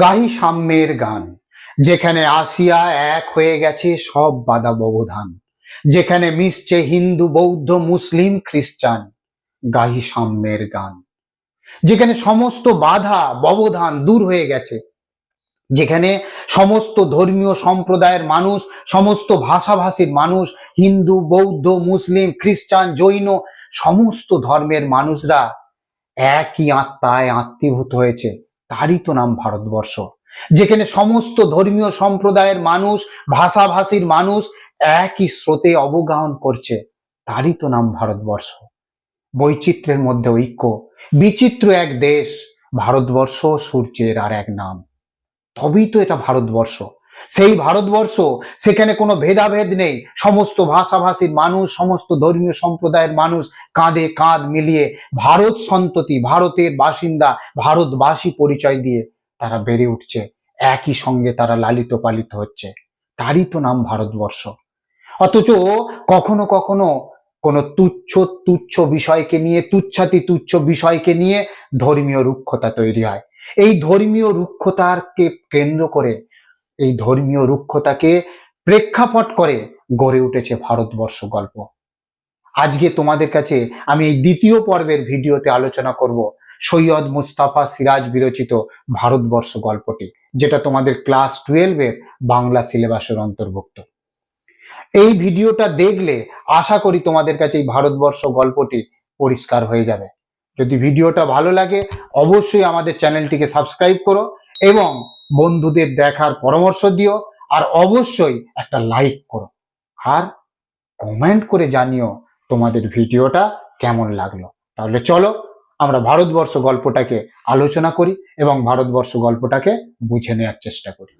গাহি সাম্যের গান। যেখানে আসিয়া এক হয়ে গেছে সব বাধা ব্যবধান। যেখানে মিশছে হিন্দু, বৌদ্ধ, মুসলিম, খ্রিস্টান, গাহি সাম্যের গান। যেখানে সমস্ত বাধা, ব্যবধান দূর হয়ে গেছে। যেখানে সমস্ত ধর্মীয় সম্প্রদায়ের মানুষ, সমস্ত ভাষাভাষীর মানুষ, হিন্দু, বৌদ্ধ, মুসলিম, খ্রিস্টান, জৈন, সমস্ত ধর্মের মানুষরা একই আত্মায় আত্মীভূত হয়েছে। তারই তো নাম ভারতবর্ষ। যেখানে সমস্ত ধর্মীয় সম্প্রদায়ের মানুষ, ভাষাভাষীর মানুষ একই স্রোতে অবগাহন করছে, তারই তো নাম ভারতবর্ষ। বৈচিত্র্যের মধ্যে ঐক্য, বিচিত্র এক দেশ, ভারতবর্ষ সূর্যের আর এক নাম। তবেই তো এটা ভারতবর্ষ। সেই ভারতবর্ষ, সেখানে কোনো ভেদাভেদ নেই। সমস্ত ভাষাভাষীর মানুষ, সমস্ত ধর্মীয় সম্প্রদায়ের মানুষ কাঁধে কাঁধ মিলিয়ে ভারত সন্ততি, ভারতের বাসিন্দা, ভারতবাসী পরিচয় দিয়ে তারা বেড়ে উঠছে। একই সঙ্গে তারা লালিত পালিত হচ্ছে। তারই তো নাম ভারতবর্ষ। অথচ কখনো কখনো কোনো তুচ্ছ তুচ্ছ বিষয়কে নিয়ে, তুচ্ছাতি তুচ্ছ বিষয়কে নিয়ে ধর্মীয় রুক্ষতা তৈরি হয়। এই ধর্মীয় রুক্ষতাকে কেন্দ্র করে এই ধর্মীয় রুক্ষতাকে প্রেক্ষাপট করে গড়ে উঠেছে ভারতবর্ষ গল্প। আজকে তোমাদের কাছে আমি এই দ্বিতীয় পর্বের ভিডিওতে আলোচনা করব সৈয়দ মুস্তাফা সিরাজ বিরচিত ভারতবর্ষ গল্পটি, যেটা তোমাদের ক্লাস টুয়েলভের বাংলা সিলেবাসের অন্তর্ভুক্ত। এই ভিডিওটা দেখলে আশা করি তোমাদের কাছে এই ভারতবর্ষ গল্পটি পরিষ্কার হয়ে যাবে। যদি ভিডিওটা ভালো লাগে, অবশ্যই আমাদের চ্যানেলটিকে সাবস্ক্রাইব করো এবং বন্ধুদের দেখার পরামর্শ দিও আর অবশ্যই একটা লাইক করো। আর কমেন্ট করে জানিও তোমাদের ভিডিওটা কেমন লাগল। তাহলে চলো আমরা ভারতবর্ষ গল্পটাকে আলোচনা করি এবং ভারতবর্ষ গল্পটাকে বুঝে নেওয়ার চেষ্টা করি।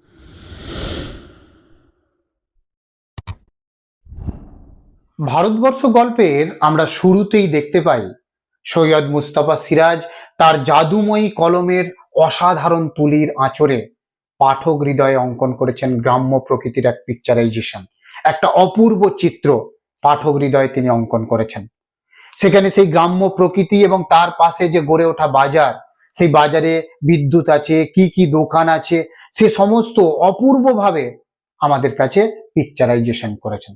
ভারতবর্ষ গল্পের আমরা শুরুতেই দেখতে পাই সৈয়দ মুস্তাফা সিরাজ তার জাদুময়ী কলমের অসাধারণ তুলির আঁচড়ে পাঠক হৃদয়ে অঙ্কন করেছেন গ্রাম্য প্রকৃতির এক পিকচারাইজেশন একটা অপূর্ব চিত্র পাঠক হৃদয়ে তিনি অঙ্কন করেছেন। সেখানে সেই গ্রাম্য প্রকৃতি এবং তার পাশে যে গড়ে ওঠা বাজার, সেই বাজারে বিদ্যুৎ আছে, কি কি দোকান আছে, সে সমস্ত অপূর্বভাবে আমাদের কাছে পিকচারাইজেশন করেছেন।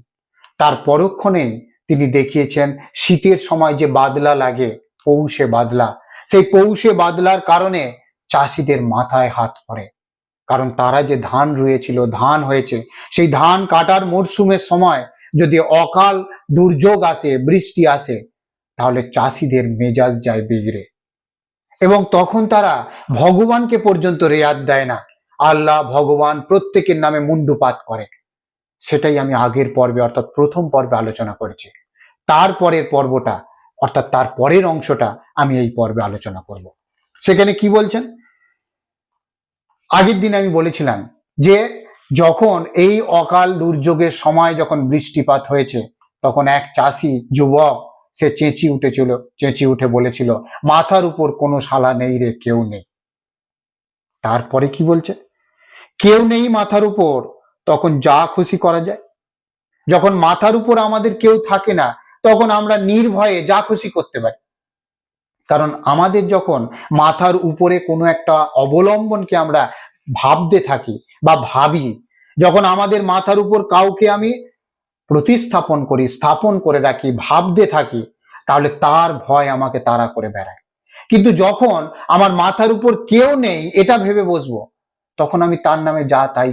তার পরক্ষণে তিনি দেখিয়েছেন, শীতের সময় যে বাদলা লাগে, পৌষে বাদলা, সেই পৌষে বাদলার কারণে চাষিদের মাথায় হাত পড়ে। কারণ তারা যে ধান রুয়েছিল, ধান হয়েছে, সেই ধান কাটার মরশুমের সময় যদি অকাল দুর্যোগ আসে, বৃষ্টি আসে, তাহলে চাষিদের মেজাজ যায় বিগড়ে। এবং তখন তারা ভগবানকে পর্যন্ত রেয়াত দেয় না। আল্লাহ ভগবান প্রত্যেকের নামে মুন্ডুপাত করে। সেটাই আমি আগের পর্বে, অর্থাৎ প্রথম পর্বে আলোচনা করেছি। তারপরের পর্বটা, অর্থাৎ তার পরের অংশটা আমি এই পর্বে আলোচনা করব। সেখানে কি বলছেন? আগের দিন আমি বলেছিলাম যে যখন এই অকাল দুর্যোগের সময় যখন বৃষ্টিপাত হয়েছে, তখন এক চাষি যুবক, সে চেঁচি উঠেছিল চেঁচি উঠে বলেছিল, মাথার উপর কোনো শালা নেই রে, কেউ নেই। তারপরে কি বলছে? কেউ নেই মাথার উপর, তখন যা খুশি করা যায়। যখন মাথার উপর আমাদের কেউ থাকে না, তখন আমরা নির্ভয়ে যা খুশি করতে পারি। কারণ আমাদের যখন মাথার উপরে কোনো একটা অবলম্বনকে আমরা ভাবতে থাকি বা ভাবি, যখন আমাদের মাথার উপর কাউকে আমি প্রতিস্থাপন করি, স্থাপন করে রাখি, ভাবতে থাকি, তাহলে তার ভয় আমাকে তাড়া করে বেড়ায়। কিন্তু যখন আমার মাথার উপর কেউ নেই, এটা ভেবে বসবো, তখন আমি তার নামে যা তাই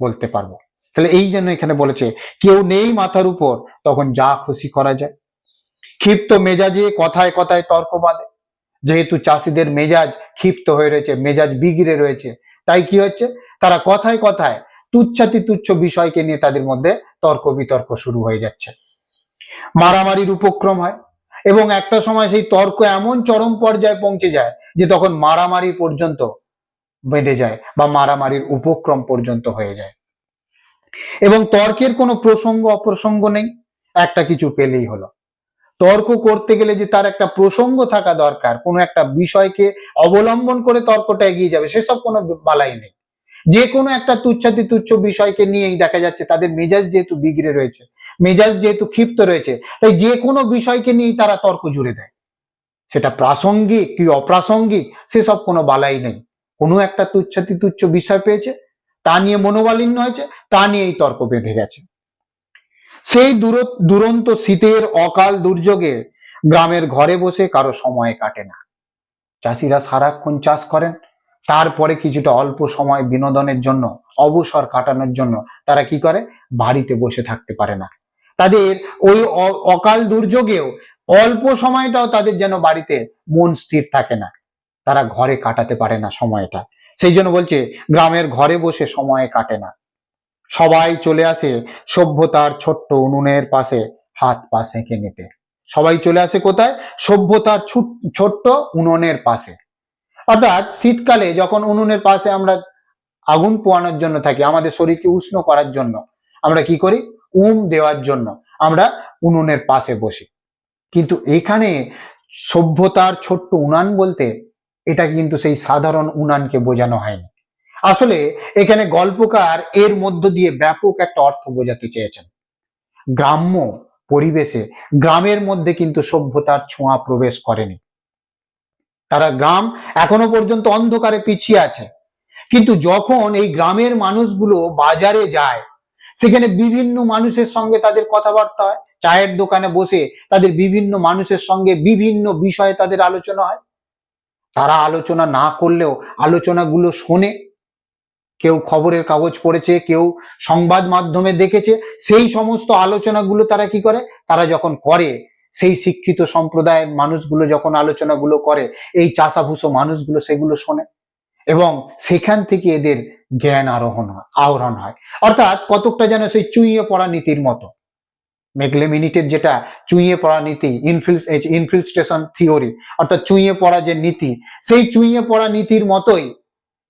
বলতে পারব। তাহলে এই জন্য এখানে বলেছে, কেউ নেই মাথার উপর, তখন যা খুশি করা যায়। ক্ষিপ্ত মেজাজে কথায় কথায় তর্ক বাঁধে। যেহেতু চাষিদের মেজাজ ক্ষিপ্ত হয়ে রয়েছে, মেজাজ বিগড়ে রয়েছে। তাই কি হচ্ছে? তারা কথায় কথায় তুচ্ছাতি তুচ্ছ বিষয়কে নিয়ে তাদের মধ্যে তর্ক বিতর্ক শুরু হয়ে যাচ্ছে। মারামারির উপক্রম হয় এবং একটা সময় সেই তর্ক এমন চরম পর্যায়ে পৌঁছে যায় যে তখন মারামারি পর্যন্ত বেঁধে যায় বা মারামারির উপক্রম পর্যন্ত হয়ে যায়। এবং তর্কের কোনো প্রসঙ্গ অপ্রসঙ্গ নেই, একটা কিছু পেলেই হলো। তর্ক করতে গেলে যে তার একটা প্রসঙ্গ থাকা দরকার, কোনো একটা বিষয়কে অবলম্বন করে তর্কটা এগিয়ে যাবে, সেসব কোনো বালাই নেই। যে কোনো একটা তুচ্ছাতি তুচ্ছ বিষয়কে নিয়েই দেখা যাচ্ছে তাদের মেজাজ যেহেতু বিগড়ে রয়েছে, মেজাজ যেহেতু ক্ষিপ্ত রয়েছে, তাই যে কোনো বিষয়কে নিয়েই তারা তর্ক জুড়ে দেয়। সেটা প্রাসঙ্গিক কি অপ্রাসঙ্গিক, সেসব কোনো বালাই নেই। কোনো একটা তুচ্ছাতি তুচ্ছ বিষয় পেয়েছে, তা নিয়ে মনোমালিন্য হয়েছে, তা নিয়েই তর্ক বেঁধে গেছে। সেই দূর দুরন্ত শীতের অকাল দুর্যোগে গ্রামের ঘরে বসে কারও সময় কাটে না। চাষিরা সারাক্ষণ চাষ করেন, তারপরে কিছুটা অল্প সময় বিনোদনের জন্য, অবসর কাটানোর জন্য তারা কি করে? বাড়িতে বসে থাকতে পারে না। তাদের ওই অকাল দুর্যোগেও অল্প সময়টাও তাদের যেন বাড়িতে মন স্থির থাকে না। তারা ঘরে কাটাতে পারে না সময়টা। সেই জন্য বলছে, গ্রামের ঘরে বসে সময় কাটে না। সবাই চলে আসে সভ্যতার ছোট্ট উনুনের পাশে, হাত পা সেঁকে নিতে। সবাই চলে আসে কোথায়? সভ্যতার ছোট্ট উনুনের পাশে। অর্থাৎ শীতকালে যখন উনুনের পাশে আমরা আগুন পোয়ানোর জন্য থাকি, আমাদের শরীরকে উষ্ণ করার জন্য, আমরা কি করি? উম দেওয়ার জন্য আমরা উনুনের পাশে বসি। কিন্তু এখানে সভ্যতার ছোট্ট উনান বলতে, এটা কিন্তু সেই সাধারণ উনানকে বোঝানো হয়নি। আসলে এখানে গল্পকার এর মধ্য দিয়ে ব্যাপক একটা অর্থ বোঝাতে চেয়েছেন। গ্রাম্য পরিবেশে গ্রামের মধ্যে কিন্তু সভ্যতার ছোঁয়া প্রবেশ করেনি। তারা গ্রাম এখনও পর্যন্ত অন্ধকারে পিছিয়ে আছে। কিন্তু যখন এই গ্রামের মানুষগুলো বাজারে যায়, সেখানে বিভিন্ন মানুষের সঙ্গে তাদের কথাবার্তা হয়, চায়ের দোকানে বসে তাদের বিভিন্ন মানুষের সঙ্গে বিভিন্ন বিষয়ে তাদের আলোচনা হয়। তারা আলোচনা না করলেও আলোচনাগুলো শোনে। কেউ খবরের কাগজ পড়েছে, কেউ সংবাদ মাধ্যমে দেখেছে, সেই সমস্ত আলোচনাগুলো তারা কি করে? তারা যখন করে, সেই শিক্ষিত সম্প্রদায়ের মানুষগুলো যখন আলোচনাগুলো করে, এই চাষাভুষো মানুষগুলো সেগুলো শোনে এবং সেখান থেকে এদের জ্ঞান আরোহণ হয়, আহরণ হয়। অর্থাৎ কতকটা যেন সেই চুইয়ে পড়া নীতির মতো। মেকলে মিনিটের যেটা চুইয়ে পড়া নীতি ইনফিল ইনফিলস্টেশন থিওরি অর্থাৎ চুইয়ে পড়া যে নীতি, সেই চুইয়ে পড়া নীতির মতোই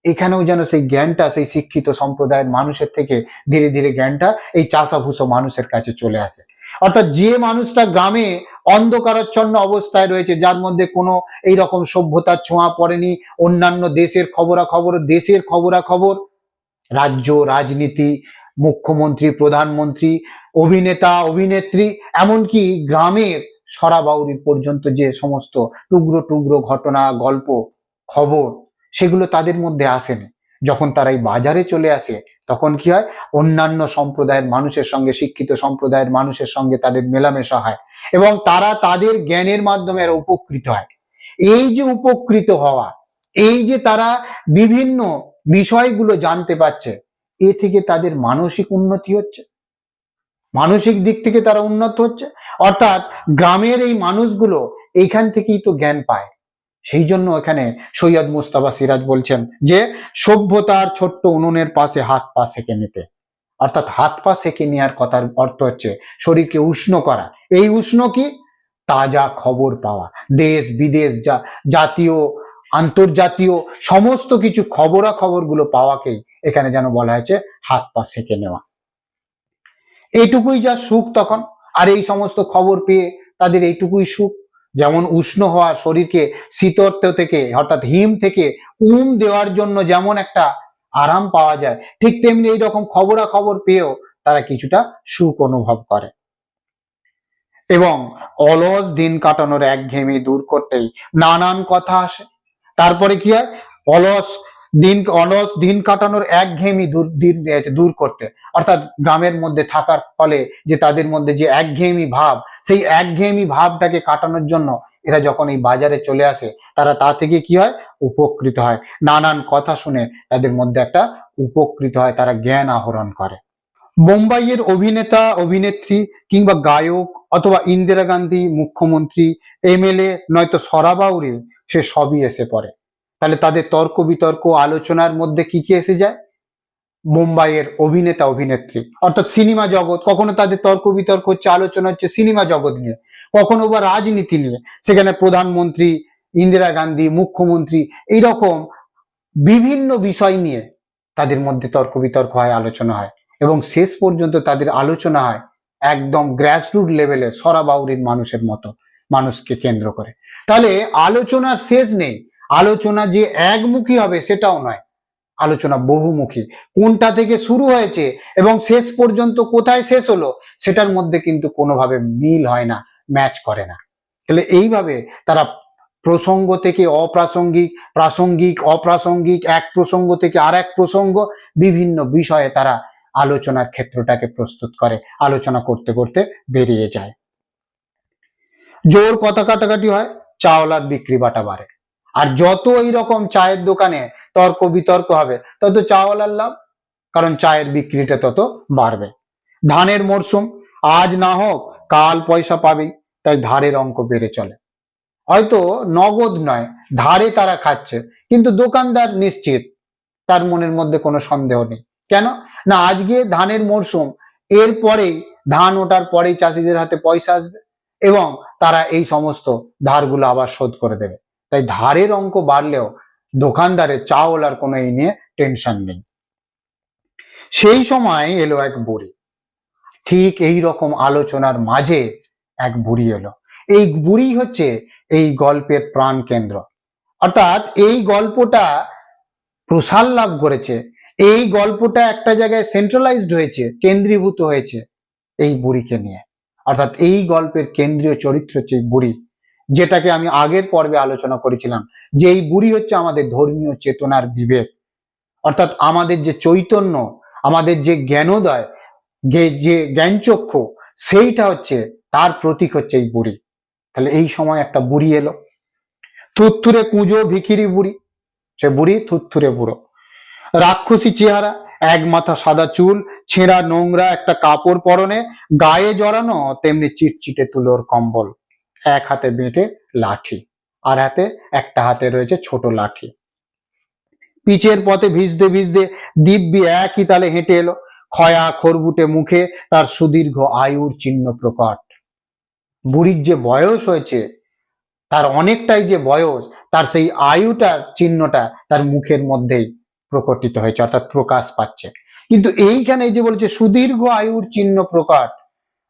এখানেও যেন সেই জ্ঞানটা, সেই শিক্ষিত সম্প্রদায়ের মানুষের থেকে ধীরে ধীরে জ্ঞানটা এই চাষাভুষো মানুষের কাছে চলে আসে। অর্থাৎ যে মানুষটা গ্রামে অন্ধকারাচ্ছন্ন অবস্থায় রয়েছে, যার মধ্যে কোনো এই রকম সভ্যতার ছোঁয়া পড়েনি, অন্যান্য দেশের খবরাখবর দেশের খবরাখবর, রাজ্য, রাজনীতি, মুখ্যমন্ত্রী, প্রধানমন্ত্রী, অভিনেতা, অভিনেত্রী, এমনকি গ্রামের সরাবাউরি পর্যন্ত যে সমস্ত টুকরো টুকরো ঘটনা, গল্প, খবর সেগুলো তাদের মধ্যে আসেনি। যখন তারা এই বাজারে চলে আসে, তখন কি হয়? অন্যান্য সম্প্রদায়ের মানুষের সঙ্গে, শিক্ষিত সম্প্রদায়ের মানুষের সঙ্গে তাদের মেলামেশা হয় এবং তারা তাদের জ্ঞানের মাধ্যমে এরা উপকৃত হয়। এই যে উপকৃত হওয়া, এই যে তারা বিভিন্ন বিষয়গুলো জানতে পারছে, এ থেকে তাদের মানসিক উন্নতি হচ্ছে। মানসিক দিক থেকে তারা উন্নত হচ্ছে। অর্থাৎ গ্রামের এই মানুষগুলো এইখান থেকেই তো জ্ঞান পায়। সেই জন্য এখানে সৈয়দ মুস্তাফা সিরাজ বলছেন যে, সভ্যতার ছোট্ট উনুনের পাশে হাত পা সেকে নিতে। অর্থাৎ হাত পা সেকে নেওয়ার কথার অর্থ হচ্ছে শরীরকে উষ্ণ করা। এই উষ্ণ কি? তাজা খবর পাওয়া। দেশ, বিদেশ জাতীয়, আন্তর্জাতীয় সমস্ত কিছু খবরা খবরগুলো পাওয়াকেই এখানে যেন বলা হয়েছে হাত পা সেঁকে নেওয়া। এইটুকুই যা সুখ তখন। আর এই সমস্ত খবর পেয়ে তাদের এইটুকুই সুখ। যেমন উষ্ণ হওয়া শরীরকে শীতর্ত থেকে, অর্থাৎ হিম থেকে উম দেওয়ার জন্য যেমন একটা আরাম পাওয়া যায়, ঠিক তেমনি এইরকম খবরা খবর পেয়েও তারা কিছুটা সুখ অনুভব করে। এবং অলস দিন কাটানোর একঘেয়েমি দূর করতেই নানান কথা আসে। তারপরে কি হয়? অলস দিন অলস, দিন কাটানোর একঘেয়েমি দূর দূর করতে। অর্থাৎ গ্রামের মধ্যে থাকার ফলে যে তাদের মধ্যে যে একঘেয়েমি ভাব, সেই একঘেয়েমি ভাবটাকে কাটানোর জন্য এরা যখন এই বাজারে চলে আসে, তারা তা থেকে কি হয়? উপকৃত হয়। নানান কথা শুনে তাদের মধ্যে একটা উপকৃত হয়, তারা জ্ঞান আহরণ করে। বোম্বাইয়ের অভিনেতা, অভিনেত্রী কিংবা গায়ক অথবা ইন্দিরা গান্ধী, মুখ্যমন্ত্রী এমএলএ নয়তো সরাবাউরি, সে সবই এসে পড়ে। তাহলে তাদের তর্ক বিতর্ক আলোচনার মধ্যে কি কি এসে যায়? মুম্বাইয়ের অভিনেতা, অভিনেত্রী। অর্থাৎ সিনেমা জগৎ, কখনো তাদের তর্ক বিতর্ক হচ্ছে, আলোচনা হচ্ছে সিনেমা জগৎ নিয়ে, কখনো বা রাজনীতি নিয়ে। সেখানে প্রধানমন্ত্রী ইন্দিরা গান্ধী, মুখ্যমন্ত্রী, এইরকম বিভিন্ন বিষয় নিয়ে তাদের মধ্যে তর্ক বিতর্ক হয়, আলোচনা হয় এবং শেষ পর্যন্ত তাদের আলোচনা হয় একদম গ্রাসরুট লেভেলে সরাবাউরির মানুষের মতো, মানুষকে কেন্দ্র করে। তাহলে আলোচনার শেষ নেই। আলোচনা যে একমুখী হবে সেটাও নয়। আলোচনা বহুমুখী। কোনটা থেকে শুরু হয়েছে এবং শেষ পর্যন্ত কোথায় শেষ হলো, সেটার মধ্যে কিন্তু কোনোভাবে মিল হয় না, ম্যাচ করে না। তাহলে এইভাবে তারা প্রসঙ্গ থেকে অপ্রাসঙ্গিক, প্রাসঙ্গিক, অপ্রাসঙ্গিক, এক প্রসঙ্গ থেকে আর এক প্রসঙ্গ বিভিন্ন বিষয়ে তারা আলোচনার ক্ষেত্রটাকে প্রস্তুত করে, আলোচনা করতে করতে বেরিয়ে যায়। জোর কথা কাটাকাটি হয়, চাওলার বিক্রি বাটা বাড়ে। আর যত এই রকম চায়ের দোকানে তর্ক বিতর্ক হবে, তত চাওয়ালার লাভ, কারণ চায়ের বিক্রিটা তত বাড়বে। ধানের মরশুম আজ না হোক, কাল পয়সা পাবেই, তাই ধারের অঙ্ক বেড়ে চলে। হয়তো নগদ নয়, ধারে তারা খাচ্ছে, কিন্তু দোকানদার নিশ্চিত, তার মনের মধ্যে কোনো সন্দেহ নেই। কেন? না, আজকে ধানের মরশুম এর পরেই ধান ওঠার পরেই চাষিদের হাতে পয়সা আসবে, এবং তারা এই সমস্ত ধারগুলো আবার শোধ করে দেবে। তাই ধারের অঙ্ক বাড়লেও দোকানদারের চাওলার কোনো এই নিয়ে টেনশন নেই। সেই সময় এলো এক বুড়ি। ঠিক এই রকম আলোচনার মাঝে এক বুড়ি এলো। এই বুড়ি হচ্ছে এই গল্পের প্রাণ কেন্দ্র। অর্থাৎ এই গল্পটা প্রসার লাভ করেছে। এই গল্পটা একটা জায়গায় সেন্ট্রালাইজড হয়েছে, কেন্দ্রীভূত হয়েছে এই বুড়িকে নিয়ে। অর্থাৎ এই গল্পের কেন্দ্রীয় চরিত্র হচ্ছে বুড়ি। যেটাকে আমি আগের পর্বে আলোচনা করেছিলাম, যে এই বুড়ি হচ্ছে আমাদের ধর্মীয় চেতনার বিবেক। অর্থাৎ আমাদের যে চৈতন্য, আমাদের যে জ্ঞানোদয়, যে জ্ঞানচক্ষু, সেইটা হচ্ছে, তার প্রতীক হচ্ছে এই বুড়ি। তাহলে এই সময় একটা বুড়ি এলো। থুত্থুরে কুঁজো ভিখিরি বুড়ি। সে বুড়ি থুত্থুরে বুড়ো। রাক্ষসী চেহারা, এক মাথা সাদা চুল, ছেঁড়া নোংরা একটা কাপড় পরনে, গায়ে জড়ানো, তেমনি চিটচিটে তুলোর কম্বল। এক হাতে বেঁটে লাঠি, আর হাতে একটা হাতে রয়েছে ছোট লাঠি। পিচের পথে ভিজতে ভিজতে দিব্যি একই তালে হেঁটে এলো। খয়া খরবুটে মুখে তার সুদীর্ঘ আয়ুর চিহ্ন প্রকট। বুড়ির যে বয়স হয়েছে, তার অনেকটাই যে বয়স, তার সেই আয়ুটার চিহ্নটা তার মুখের মধ্যেই প্রকটিত হয়েছে, অর্থাৎ প্রকাশ পাচ্ছে। কিন্তু এইখানে যে বলছে সুদীর্ঘ আয়ুর চিহ্ন প্রকট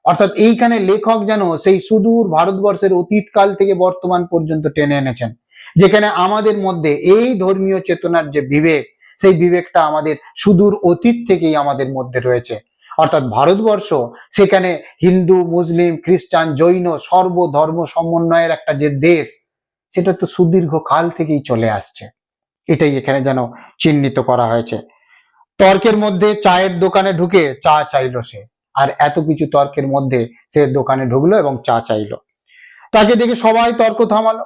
অর্থাৎ এইখানে লেখক যেন সেই সুদূর ভারতবর্ষের অতীতকাল থেকে বর্তমান পর্যন্ত টেনে এনেছেন। যেখানে আমাদের মধ্যে এই ধর্মীয় চেতনার যে বিবেক, সেই বিবেকটা আমাদের সুদূর অতীত থেকেই আমাদের মধ্যে রয়েছে। অর্থাৎ ভারতবর্ষ সেখানে হিন্দু, মুসলিম, খ্রিস্টান, জৈন সর্বধর্ম সমন্বয়ের একটা যে দেশ, সেটা তো সুদীর্ঘ কাল থেকেই চলে আসছে। এটাই এখানে যেন চিহ্নিত করা হয়েছে। তর্কের মধ্যে চায়ের দোকানে ঢুকে চা চাইলো সে। আর এত কিছু তর্কের মধ্যে সে দোকানে ঢুকলো এবং চা চাইলো। তাকে দেখে সবাই তর্ক থামালো।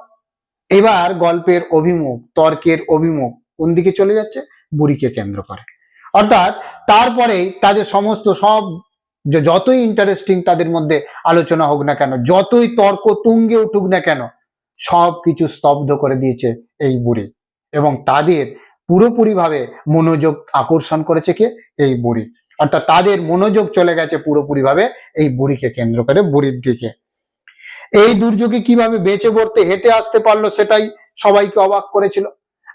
এবার গল্পের অভিমুখ, তর্কের অভিমুখ কোন দিকে চলে যাচ্ছে? বুড়িকে কেন্দ্র করে। অর্থাৎ তারপরেই তাদের সমস্ত সব যতই ইন্টারেস্টিং তাদের মধ্যে আলোচনা হোক না কেন, যতই তর্ক তুঙ্গে উঠুক না কেন, সব কিছু স্তব্ধ করে দিয়েছে এই বুড়ি। এবং তাদের পুরোপুরিভাবে মনোযোগ আকর্ষণ করেছে কে? এই বুড়ি। অর্থাৎ তাদের মনোযোগ চলে গেছে পুরোপুরিভাবে এই বুড়িকে কেন্দ্র করে বুড়ির দিকে এই দুর্যোগে কীভাবে বেঁচে পড়তে হেঁটে আসতে পারল সেটাই সবাইকে অবাক করেছিল।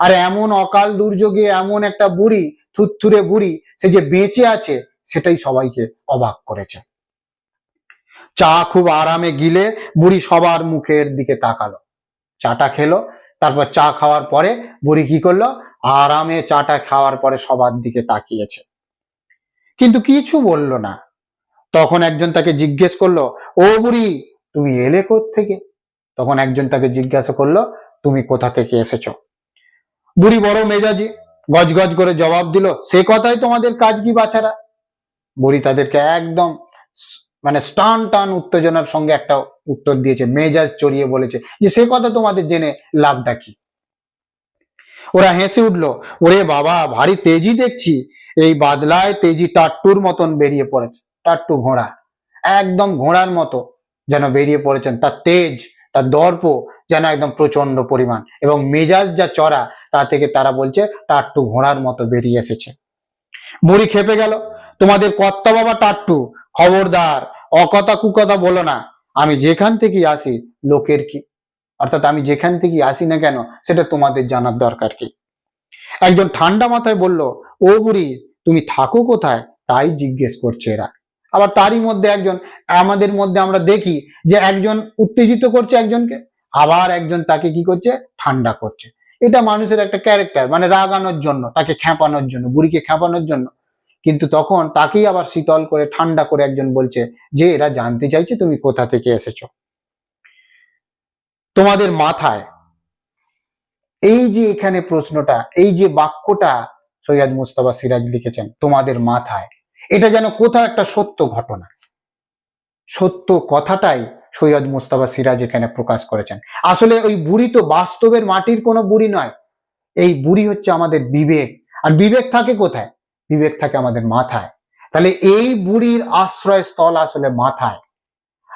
আর এমন অকাল দুর্যোগে এমন একটা বুড়ি, থুত্থুরে বুড়ি, সে যে বেঁচে আছে সেটাই সবাইকে অবাক করেছে। চা খুব আরামে গিলে বুড়ি সবার মুখের দিকে তাকালো। চাটা খেলো, তারপর চা খাওয়ার পরে বুড়ি কি করল? আরামে চাটা খাওয়ার পরে সবার দিকে তাকিয়েছে। কিন্তু কিছু বলল না। তখন একজন তাকে জিজ্ঞেস করল, ও বুড়ি, তুমি এলে থেকে তখন একজন তাকে জিজ্ঞাসা করল, তুমি কোথা থেকে এসেছ? বুড়ি বড় মেজাজি গজগজ করে জবাব দিল, সে কথাই তোমাদের কাজ কি বাছারা? বুড়ি তাদেরকে একদম মানে স্টান টান উত্তেজনার সঙ্গে একটা উত্তর দিয়েছে, মেজাজ চড়িয়ে বলেছে যে, সে কথা তোমাদের জেনে লাভটা কি? ওরা হেসে উঠল, ওরে বাবা, ভারী তেজি দেখছি। এই বাদলায় তেজি টাট্টুর মতন বেরিয়ে পড়েছে, টাট্টু ঘোড়া, একদম ঘোড়ার মতো যেন বেরিয়ে পড়েছেন। তার তেজ, তার দর্প যেন একদম প্রচণ্ড পরিমাণ এবং মেজাজ যা চড়া, তা থেকে তারা বলছে টাট্টু ঘোড়ার মতো বেরিয়ে এসেছে। বুড়ি খেপে গেল, তোমাদের কর্তা বাবা টাট্টু, খবরদার, অকথা কুকথা বলো না, আমি যেখান থেকেই আসি, লোকের কি অর্থাৎ আমি যেখান থেকে আসি না কেন, সেটা তোমাদের জানার দরকার কি? একজন ঠান্ডা মাথায় বলল, ও বুড়ি, তুমি থাকো কোথায়? তাই জিজ্ঞেস করছে এরা। আবার তারই মধ্যে একজন, আমাদের মধ্যে আমরা দেখি যে একজন উত্তেজিত করছে একজনকে, আবার একজন তাকে কি করছে? ঠান্ডা করছে। এটা মানুষের একটা ক্যারেক্টার মানে রাগানোর জন্য, তাকে খেপানোর জন্য, বুড়িকে খেপানোর জন্য। কিন্তু তখন তাকেই আবার শীতল করে, ঠান্ডা করে একজন বলছে, যে এরা জানতে চাইছে তুমি কোথা থেকে এসেছ। তোমাদের মাথায়। এই যে এখানে প্রশ্নটা, এই যে বাক্যটা সৈয়দ মুস্তফা সিরাজ লিখেছেন, তোমাদের মাথায়, এটা যেন কোথাও একটা সত্য ঘটনা। সত্য কথাটাই সৈয়দ মুস্তফা সিরাজ এখানে প্রকাশ করেছেন। আসলে ওই বুড়ি তো বাস্তবের মাটির কোনো বুড়ি নয়। এই বুড়ি হচ্ছে আমাদের বিবেক। আর বিবেক থাকে কোথায়? বিবেক থাকে আমাদের মাথায়। তাহলে এই বুড়ির আশ্রয়স্থল আসলে মাথায়।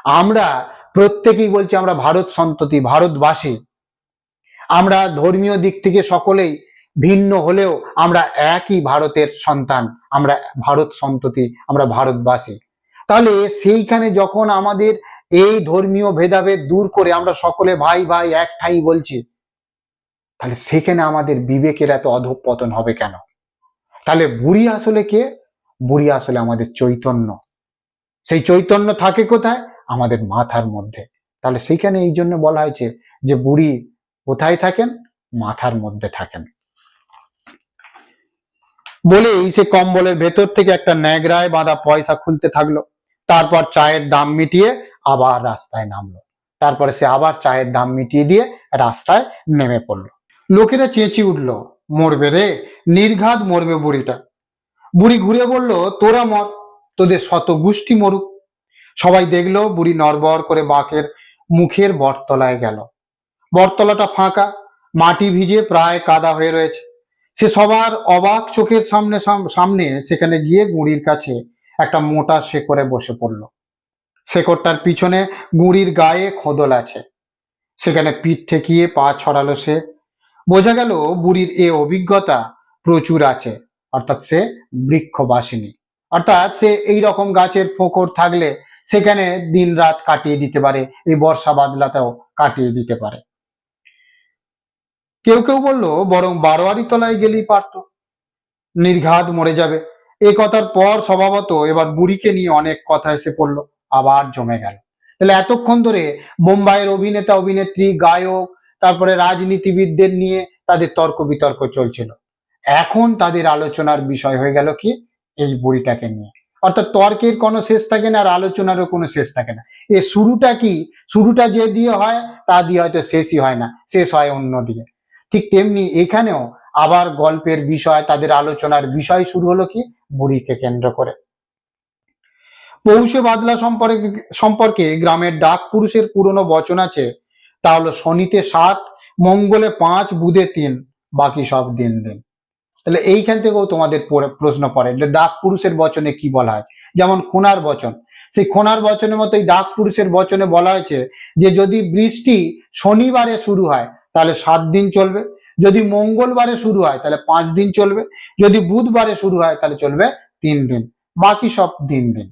আমরা প্রত্যেকেই বলছি আমরা ভারত সন্ততি, ভারতবাসী। আমরা ধর্মীয় দিক থেকে সকলেই ভিন্ন হলেও আমরা একই ভারতের সন্তান, আমরা ভারত সন্ততি, আমরা ভারতবাসী। তাহলে সেইখানে যখন আমাদের এই ধর্মীয় ভেদাভেদ দূর করে আমরা সকলে ভাই ভাই, এক ঠাই বলছি, তাহলে সেখানে আমাদের বিবেকের এত অধঃপতন হবে কেন? তাহলে বুড়ি আসলে কে? বুড়ি আসলে আমাদের চৈতন্য। সেই চৈতন্য থাকে কোথায়? আমাদের মাথার মধ্যে। তাহলে সেইখানে এই জন্য বলা হয়েছে যে বুড়ি কোথায় থাকেন? মাথার মধ্যে থাকেন। বলেই সে কম্বলের ভেতর থেকে একটা ন্যাগরায় বাঁধা পয়সা খুলতে থাকল। তারপর চায়ের দাম মিটিয়ে আবার রাস্তায় নামলো। তারপরে সে আবার চায়ের দাম মিটিয়ে দিয়ে রাস্তায় নেমে পড়ল। লোকেরা চেঁচিয়ে উঠল, মরবে রে, নির্ঘাত মরবে বুড়িটা। বুড়ি ঘুরে বলল, তোরা মর, তোদের শত গোষ্ঠী মরুক। সবাই দেখল, বুড়ি নরবর করে বাঁকের মুখের বটতলায় গেল। বটতলাটা ফাঁকা, মাটি ভিজে প্রায় কাদা হয়ে রয়েছে। সে সবার অবাক চোখের সামনে সাম- সামনে সেখানে গিয়ে গুঁড়ির কাছে একটা মোটা শেকড়ে বসে পড়ল। শেকড়টার পিছনে গুঁড়ির গায়ে খোদল আছে। সেখানে পিঠ ঠেকিয়ে পা ছড়ালো সে। বোঝা গেল বুড়ির এ অভিজ্ঞতা প্রচুর আছে, অর্থাৎ সে বৃক্ষবাসিনী। অর্থাৎ সে এই রকম গাছের ফোকর থাকলে সেখানে দিন রাত কাটিয়ে দিতে পারে, এই বর্ষা বাদলাতেও কাটিয়ে দিতে পারে। কেউ কেউ বলল, বরং বারোয়ারি তলায় গেলেই পারতো। নির্ঘাত মরে যাবে। এই কথার পর স্বভাবত এবার বুড়িকে নিয়ে অনেক কথা এসে পড়ল, আবার জমে গেল। তাহলে এতক্ষণ ধরে বোম্বাইয়ের অভিনেতা, অভিনেত্রী, গায়ক, তারপরে রাজনীতিবিদদের নিয়ে তাদের তর্ক বিতর্ক চলছিল। এখন তাদের আলোচনার বিষয় হয়ে গেল কি? এই বুড়িটাকে নিয়ে। অর্থাৎ তর্কের কোনো শেষ থাকে না আর আলোচনারও কোনো শেষ থাকে না। এ শুরুটা কি? শুরুটা যে দিয়ে হয়, তা দিয়ে হয়তো শেষই হয় না, শেষ হয় অন্য দিয়ে ঠিক তেমনি এখানেও আবার গল্পের বিষয়, তাদের আলোচনার বিষয় শুরু হলো কি? বুড়িকে কেন্দ্র করে। পৌষে বাদলা সম্পর্কে সম্পর্কে গ্রামের ডাক পুরুষের পুরনো বচন আছে, তা হলো শনিতে সাত, মঙ্গলে পাঁচ, বুধে তিন, বাকি সব দিন দিন। তাহলে এইখান থেকেও তোমাদের প্রশ্ন পড়ে যে ডাক পুরুষের বচনে কি বলা হয়? যেমন খোনার বচন। সেই খোনার বচনের মতো এই ডাক পুরুষের বচনে বলা হয়েছে যে যদি বৃষ্টি শনিবারে শুরু হয়, তাহলে সাত দিন চলবে। যদি মঙ্গলবারে শুরু হয়, তাহলে পাঁচ দিন চলবে। যদি বুধবারে শুরু হয়, তাহলে চলবে তিন দিন। বাকি সব দিন দিন।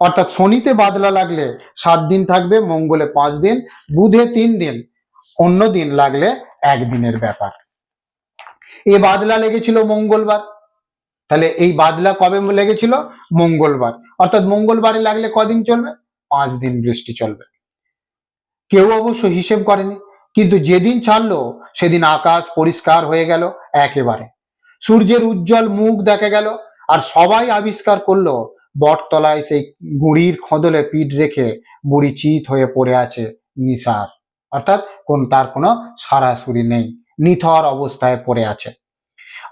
অর্থাৎ শনিতে বাদলা লাগলে সাত দিন থাকবে, মঙ্গলে পাঁচ দিন, বুধে তিন দিন। অন্য দিন লাগলে একদিনের ব্যাপার। এ বাদলা লেগেছিল মঙ্গলবার। তাহলে এই বাদলা কবে লেগেছিল? মঙ্গলবার। অর্থাৎ মঙ্গলবারে লাগলে কদিন চলবে? পাঁচ দিন বৃষ্টি চলবে। কেউ অবশ্য হিসেব করেনি। কিন্তু যেদিন ছাড়লো, সেদিন আকাশ পরিষ্কার হয়ে গেল একেবারে। সূর্যের উজ্জ্বল মুখ দেখা গেল, আর সবাই আবিষ্কার করল, বটতলায় সেই গুড়ির খোদলে পিঠ রেখে বুড়ি চিত হয়ে পড়ে আছে নিসার। অর্থাৎ কোন তার কোনো সারাসুরি নেই। নিথর অবস্থায় পড়ে আছে।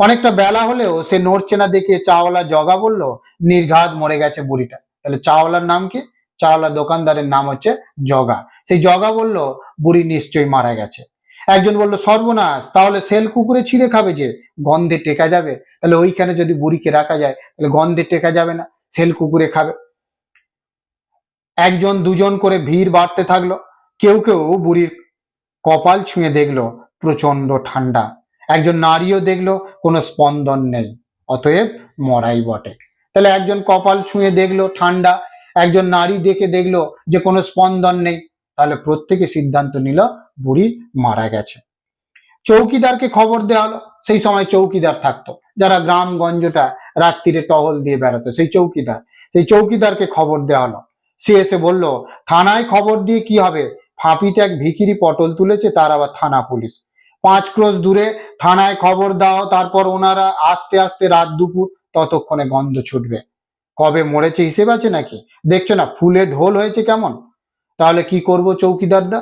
অনেকটা বেলা হলেও সে নড়ছে না দেখে চাওয়ালা জগা বলল, নির্ঘাত মরে গেছে বুড়িটা। তাহলে চাওয়ালার নাম কি? চাওয়ালা দোকানদারের নাম হচ্ছে জগা। সেই জগা বলল, বুড়ি নিশ্চয়ই মারা গেছে। একজন বলল, সর্বনাশ, তাহলে সেল কুকুরে ছিঁড়ে খাবে যে, গন্ধে টেকা যাবে? তাহলে ওইখানে যদি বুড়িকে রাখা যায়, তাহলে গন্ধে টেকা যাবে না, সেল কুকুরে খাবে? একজন দুজন করে ভিড় বাড়তে থাকল। কেউ কেউ বুড়ির কপাল ছুঁয়ে দেখল প্রচণ্ড ঠান্ডা। একজন নারীও দেখল, কোনো স্পন্দন নেই, অতএব মরাই বটে। তাহলে একজন কপাল ছুঁয়ে দেখল ঠান্ডা, একজন নারী দেখে দেখল যে কোনো স্পন্দন নেই, তাহলে প্রত্যেকে সিদ্ধান্ত নিল, বুড়ি মারা গেছে। চৌকিদারকে খবর দেওয়া হলো, সেই সময় চৌকিদার থাকতো, যারা গ্রাম গঞ্জটা রাত্রিরে টহল দিয়ে বেড়াতো, সেই চৌকিদার। সেই চৌকিদারকে খবর দেওয়া হলো। সে এসে বলল, থানায় খবর দিয়ে কি হবে? ফাঁপিতে এক ভিখিরি পটল তুলেছে, তার আবার থানা পুলিশ। পাঁচ ক্রোশ দূরে থানায় খবর দাও, তারপর ওনারা আস্তে আস্তে রাত দুপুর ততক্ষণে গন্ধ ছুটবে। কবে মরেছে হিসেব আছে নাকি? দেখছ না, ফুলে ঢোল হয়েছে কেমন? তাহলে কি করব চৌকিদারদা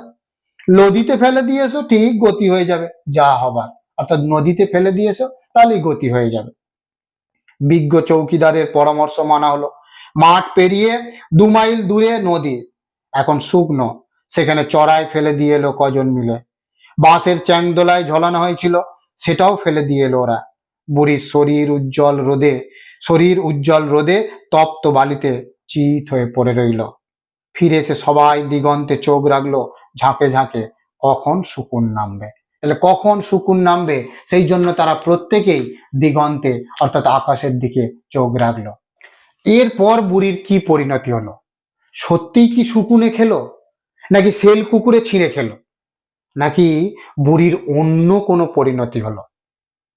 নদীতে ফেলে দিয়েছ ঠিক গতি হয়ে যাবে, যা হবার। অর্থাৎ নদীতে ফেলে দিয়েছ তাহলেই গতি হয়ে যাবে। বিজ্ঞ চৌকিদারের পরামর্শ মানা হলো, মাঠ পেরিয়ে দু মাইল দূরে নদী, এখন শুকনো, সেখানে চড়াই ফেলে দিয়ে এলো কজন মিলে। বাঁশের চ্যাংদোলায় ঝোলানো হয়েছিল, সেটাও ফেলে দিয়ে এলো ওরা। বুড়ির শরীর উজ্জ্বল রোদে, শরীর উজ্জ্বল রোদে তপ্ত বালিতে চিত হয়ে পড়ে রইল। ফিরে এসে সবাই দিগন্তে চোখ রাখল, ঝাঁকে ঝাঁকে, কখন শুকুন নামবে? তাহলে কখন শুকুন নামবে? সেই জন্য তারা প্রত্যেকেই দিগন্তে, অর্থাৎ আকাশের দিকে চোখ রাখল। এরপর বুড়ির কি পরিণতি হলো? সত্যিই কি শুকুনে খেলো? নাকি সেল কুকুরে ছিঁড়ে খেলো? নাকি বুড়ির অন্য কোনো পরিণতি হলো?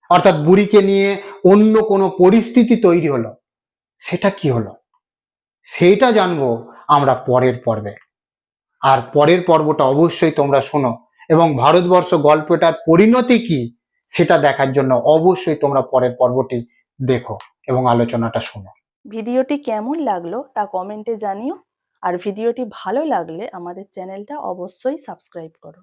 অর্থাৎ বুড়িকে নিয়ে অন্য কোনো পরিস্থিতি তৈরি হলো। সেটা কি হলো? সেইটা জানব আমরা পরের পর্বে। আর পরের পর্বটা অবশ্যই তোমরা শোনো এবং ভারতবর্ষ গল্পটার পরিণতি কি সেটা দেখার জন্য অবশ্যই তোমরা পরের পর্বটি দেখো এবং আলোচনাটা শোনো। ভিডিওটি কেমন লাগল তা কমেন্টে জানিও। আর ভিডিওটি ভালো লাগলে আমাদের চ্যানেলটা অবশ্যই সাবস্ক্রাইব করো।